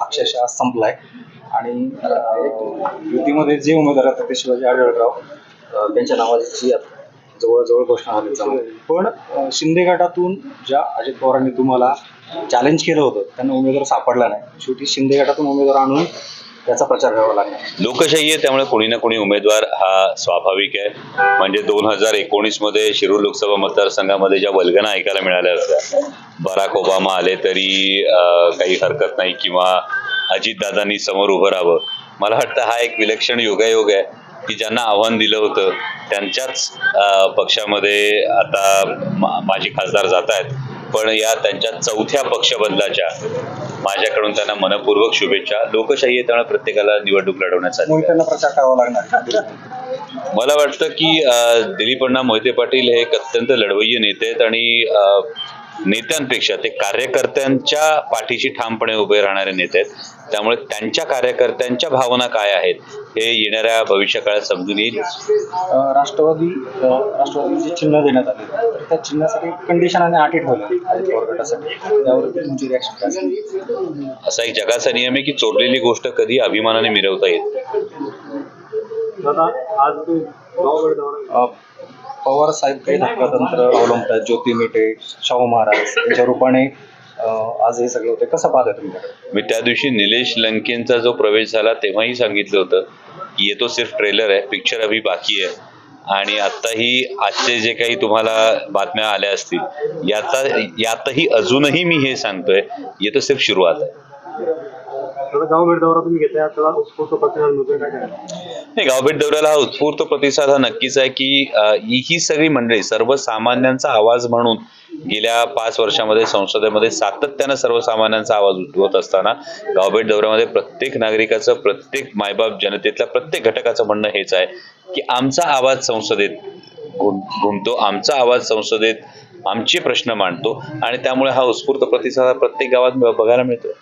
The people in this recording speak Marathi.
अक्षरशः संपलाय. आणि युतीमध्ये जे उमेदवार आहेत ते शिवाजी आढळराव त्यांच्या नावाची जवळजवळ घोषणा झाली. पण शिंदे गटातून ज्या अजित पवारांनी तुम्हाला चॅलेंज केलं होतं त्यांना उमेदवार सापडला नाही. शेवटी शिंदे गटातून उमेदवार आणून त्याचा प्रचार करावा लागला लोकशाही आहे त्यामुळे कोणी ना कोणी उमेदवार हा स्वाभाविक आहे. म्हणजे दोन हजार एकोणीसमध्ये शिरूर लोकसभा मतदारसंघामध्ये ज्या वल्गना ऐकायला मिळाल्या होत्या बराक ओबामा आले तरी काही हरकत नाही किंवा अजितदादांनी समोर उभं राहावं. मला वाटतं हा एक विलक्षण योगायोग आहे की ज्यांना आव्हान दिलं होतं त्यांच्याच पक्षामध्ये आता मा- माजी खासदार जात आहेत. पण या त्यांच्या चौथ्या पक्षबदलाच्या माझ्याकडून त्यांना मनपूर्वक शुभेच्छा. लोकशाही आहे त्यामुळे प्रत्येकाला निवडणूक लढवण्याचा प्रचार करावा लागणार. मला वाटतं की दिलीप अण्णा मोहिते पाटील हे एक अत्यंत लढवय्ये नेते आहेत आणि नेत्यांपेक्षा ते कार्यकर्त्यांच्या पाठीशी ठामपणे उभे राहणारे नेते आहेत. त्यामुळे त्यांच्या कार्यकर्त्यांच्या भावना काय आहेत हे येणाऱ्या भविष्य काळात समजून येईल. राष्ट्रवादी राष्ट्रवादीचे चिन्ह देण्यात आले तर त्या चिन्हासाठी कंडिशन आणि काय असेल? असा एक जगाचा नियम आहे की चोरलेली गोष्ट कधी अभिमानाने मिरवता येत आज पवार साहेब काही धक्कातंत्र अवलंबतात ज्योती मेटे शाहू महाराज यांच्या रूपाने आज हे सगळं होते कसं पाहताय तुमच्याकडे मी त्या दिवशी निलेश लंकेंचा जो प्रवेश झाला तेव्हाही सांगितलं होतं की ये तो सिर्फ ट्रेलर आहे पिक्चर अभी बाकी आहे. आणि आत्ताही आजचे जे काही तुम्हाला बातम्या आल्या असतील याचा यातही अजूनही मी हे सांगतोय ये तो सिर्फ सुरुवात आहे. दौरा तुम्ही घेताय आता उत्स्फूर्त प्रतिसाद मिळतोय काय काय? नाही गावभेट दौऱ्याला हा उत्स्फूर्त प्रतिसाद हा नक्कीच आहे की ही सगळी मंडळी सर्वसामान्यांचा आवाज म्हणून गेल्या पाच वर्षामध्ये संसदेमध्ये सातत्यानं सर्वसामान्यांचा आवाज उठवत असताना गावभेट दौऱ्यामध्ये प्रत्येक नागरिकाचं प्रत्येक मायबाप जनतेतल्या प्रत्येक घटकाचं म्हणणं हेच आहे की आमचा आवाज संसदेत घुमतो आमचा आवाज संसदेत आमचे प्रश्न मांडतो आणि त्यामुळे हा उत्स्फूर्त प्रतिसाद हा प्रत्येक गावात बघायला मिळतो